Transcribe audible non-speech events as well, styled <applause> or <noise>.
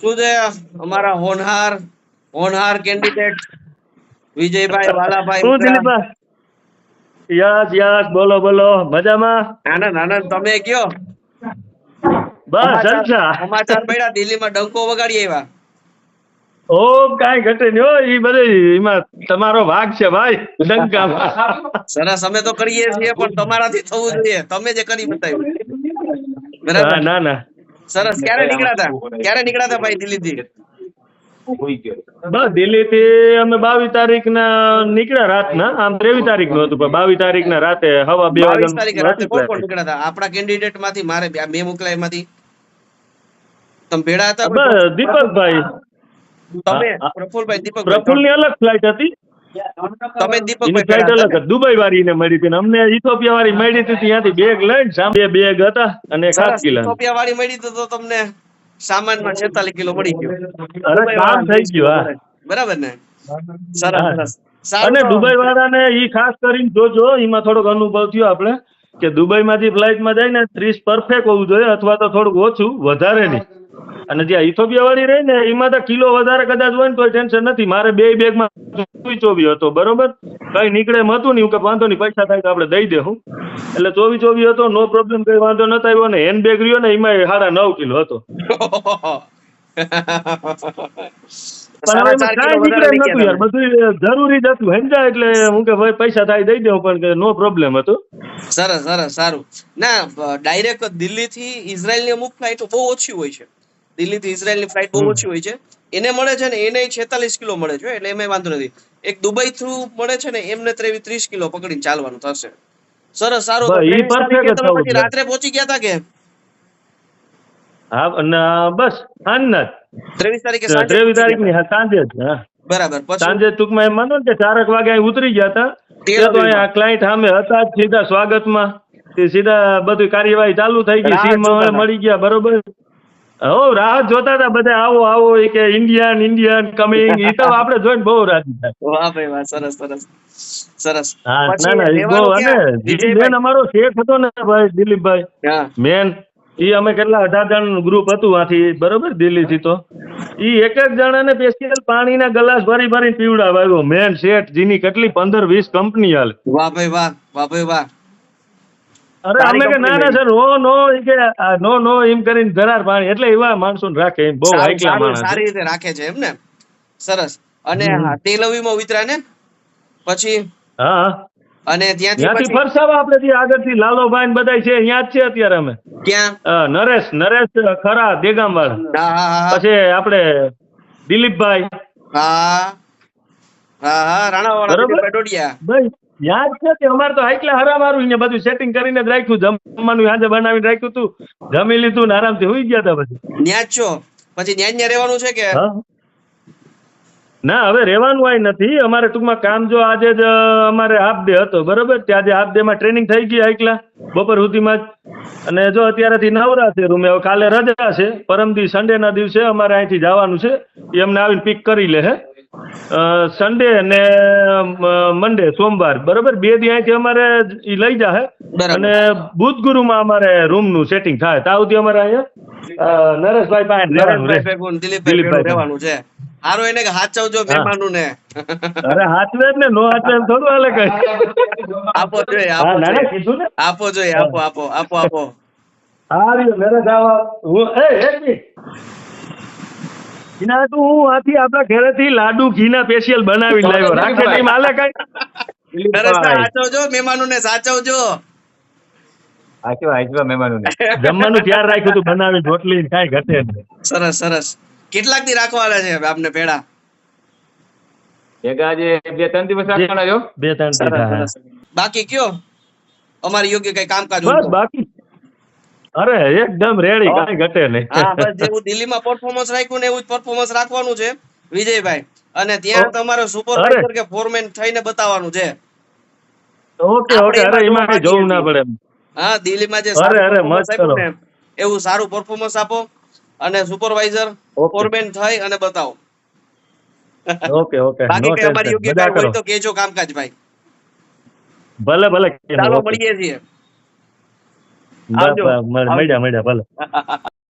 શું છે અમારા હોનહાર હોનહાર કેન્ડિડેટ વિજયભાઈ વાલાભાઈ શું દિલીપભાઈ યસ યસ બોલો બોલો. મજામાં? આનંદ આનંદ તમે કયો? બસ જલસા. સમાચાર પડ્યા દિલ્હીમાં ડંકો વગાડી આવ્યા. ઓ કાઈ ઘટે નહીં. હો ઈ બધી એમાં તમારો ભાગ છે ભાઈ ડંકામાં. સરસ અમે તો કરીએ છીએ પણ તમારાથી થવું જોઈએ. તમે જે કરી બતાવ્યું. ના ના. સરસ. ક્યારે નીકળ્યા હતા? ક્યારે નીકળ્યા હતા ભાઈ દિલ્હીથી? બસ દિલ્હી થી અમે બાવીસ તારીખ ના નીકળ્યા રાતના. આમ ત્રેવીસ તારીખનું હતું પણ બાવીસ તારીખ ના રાતે હવા બે તારીખે રાતે કોણ કોણ વાગે નીકળ્યા હતા? આપણા કેન્ડિડેટમાંથી મારે બે- મેં મોકલ્યા એમાંથી તમે ભેડા હતા? બસ દીપકભાઈ. તમે. પ્રફુલભાઈ દીપક પ્રફુલની અલગ ફ્લાઇટ હતી. તમે દીપક દીપકભાઈ ફ્લાઇટ અલગ હતા દુબઈ વાળી ને મળી હતી અમને ઇથોપિયા વાળી મળી હતી ત્યાંથી બેગ લઈને સામે બેગ હતા અને સાત કિલો ઇથોપિયા વાળી મળી તો તમને સામાનમાં 46 કિલો મળી ગયો. અરે દુબઈ કામ વાળા થઈ ગયું હા. બરાબર ને? સરસ અને દુબઈ વાળાને ઈ ખાસ કરીને જોજો એમાં થોડોક અનુભવ થયો આપણે કે દુબઈ માંથી ફ્લાઇટમાં જાય ને ત્રીસ પરફેક્ટ હોવું જોઈએ અથવા તો થોડુંક ઓછું વધારે નહીં. અને જ્યાં ઇથોપિયા વાળી રહી ને એમાં તો કિલો વધારે કદાચ હોય ને તો ટેન્શન નથી. મારે બે બેગમાં ચોવીસ હતો બરોબર? કઈ નીકળે એમ હતું નહીં કે વાંધો નહીં પૈસા થાય તો આપણે દઈ દેવું એટલે ચોવી ચોવી હતો નો પ્રોબ્લેમ કઈ વાંધો નતો આવ્યો ને હેન્ડ બેગ રહ્યો ને એમાં સાડા નવ કિલો હતો. <laughs> જરૂરી જ હતું. સમજાય એટલે હું કે ભાઈ પૈસા થાય દઈ દેવું પણ કે નો પ્રોબ્લેમ હતો. સરસ સરસ સારું. ના ડાયરેક્ટ દિલ્હી થી ઇઝરાયલની અમુક ફ્લાઇટો બહુ ઓછી હોય છે. દિલ્હી થી ઇઝરાયલની ફ્લાઇટ બહુ ઓછી હોય છે. એને મળે છે ને એને છેતાલીસ કિલો મળે છે એટલે એમાં વાંધો નથી. એક દુબઈ થ્રુ મળે છે ને એમને ત્રેવીસ ત્રીસ કિલો પકડીને ચાલવાનું થશે. સરસ સારું. તો બસ, ઈ 23 તારીખે perfect જ તમે થવું પછી રાત્રે પહોંચી ગયા હતા કે? હા બસ ત્રેવીસ તારીખે ત્રેવીસ તારીખની સાંજે જ બરાબર સાંજે ટૂંકમાં એમ માનો કે ચારક વાગે અહીં ઉતરી ગયા હતા તે. અહીંયા ક્લાયન્ટ સામે હતા જ સીધા સ્વાગતમાં. તે સીધા બધી કાર્યવાહી ચાલુ થઈ ગઈ. સીમ મળી ગયા બરોબર. હો રાહ જોતા હતા બધા આવો આવો એ કે ઇન્ડિયન ઇન્ડિયન કમિંગ એ તો આપણે જોઈને બહુ રાજી થાય વાહ ભાઈ વાહ સરસ સરસ સરસ. હા ના ના એ બહુ અને મેન અમારો શેખ હતો ને ભાઈ દિલીપભાઈ મેન એ અમે કેટલા અઢાર જણ ગ્રુપ હતું આથી બરોબર દિલ્હીથી તો. ઈ એક એક જણાને સ્પેશિયલ પાણીના ગ્લાસ ભરી ભરીને પીવડાવ્યો મેન શેઠ જેની કેટલી પંદર વીસ કંપની હાલ. વાહ ભાઈ વાહ વાહ ભાઈ વાહ. અરે અમે કે ના ના સર નો નો કે નો નો એમ કરીને ધરાર પાણી. એટલે એવા માણસો રાખે એમ બહુ હાઈકલા માણસ સારી રીતે રાખે છે એમ ને? સરસ. અને હમ. હા, તેલ અવીમાં ને? પછી? હા. અને ત્યાંથી ફરસાવા આપણે જે આગળથી લાલોભાઈ ને બધા છે અહીંયા જ છે અત્યારે અમે. ક્યાં? નરેશ નરેશ ખરા દેગામ વાળા પછી આપણે દિલીપભાઈ. હા હા હા રાણાવાળા બરોબર. ભાઈ યાદ છે કે અમારે તો હાઈકલા હરામારું અહીંયા બધું સેટિંગ કરીને જ રાખ્યું. જમવાનું સાંજે બનાવીને રાખ્યું તું. જમી લીધું ને આરામથી હુઈ ગયા હતા પછી. ન્યા છો. પછી ન્યા ન્યા રહેવાનું છે કે? ના હવે રહેવાનું આય નથી. અમારે ટૂંકમાં કામ જો આજે જ અમારે હાફ ડે હતો બરોબર? ત્યાં આજે હાફ ડે માં ટ્રેનિંગ થઈ ગઈ આટલા બપોર સુધીમાં જ. અને જો અત્યારેથી નવરા છે રૂમે કાલે રજા છે. પરમદી સન્ડે ના દિવસે અમારે અહીંથી જવાનું છે. એ અમને આવીને પિક કરી લે હે? સન્ડે અને મંડે સોમવાર બરોબર? બે દી અહીંથી અમારે ઈ લઈ જાહે. અને બુધ ગુરુમાં અમારે રૂમનું સેટિંગ થાય. ત્યાં સુધી અમારે અહીંયા નરેશભાઈ પાસે દિલીપભાઈ રહેવાનું છે. હારો એને હાચવજો. મહેમાનું ને અરે હાથવે જ ને નો હાથવે એમ થોડું હાલે કઈ. આપો જોઈએ આપો જોઈએ. આપો આપો આપો આપો આપો. હા રહ્યો હું એ એક મિનિટ. એના તું હું આથી આપણા ઘરેથી લાડુ ઘીના સ્પેશિયલ બનાવી લાવ્યો. રાખે ટીમ માલે કઈ? સાચવજો મહેમાનું ને સાચવજો આચવા આચવા મહેમાનોને. જમવાનું ત્યાર રાખ્યું તું બનાવી રોટલી ને ઘટે સરસ સરસ. કેટલાક દી રાખવાના છે આપને પેડા? ભેગા જે બે ત્રણ દિવસ રાખવાના છો? બે ત્રણ સરસ બાકી કયો? અમારી યોગ્ય કઈ કામકાજ બસ બાકી અરે એકદમ રેડી કઈ ઘટે નહીં. હા બસ જેવું દિલ્હીમાં પરફોર્મન્સ રાખ્યું ને એવું જ પરફોર્મન્સ રાખવાનું છે વિજયભાઈ. અને ત્યાં તમારે સુપરવાઇઝર કે ફોરમેન થઈને બતાવવાનું છે. ઓકે ઓકે અરે એમાં જોવા ના પડે હા દિલ્હીમાં જે અરે, અરે, મસ્ત કરો. એવું સારું પરફોર્મન્સ આપો. અને સુપરવાઇઝર. ફોરમેન થઈ અને બતાવો. ઓકે ઓકે બાકી કઈ અમારી ટેન્શન યોગ્ય બધા કાંઈ હોય તો કેજો કામકાજ ભાઈ ભલે ભલે ચાલો. મળીએ છીએ. મળ્યા મળ્યા ભલે. <laughs>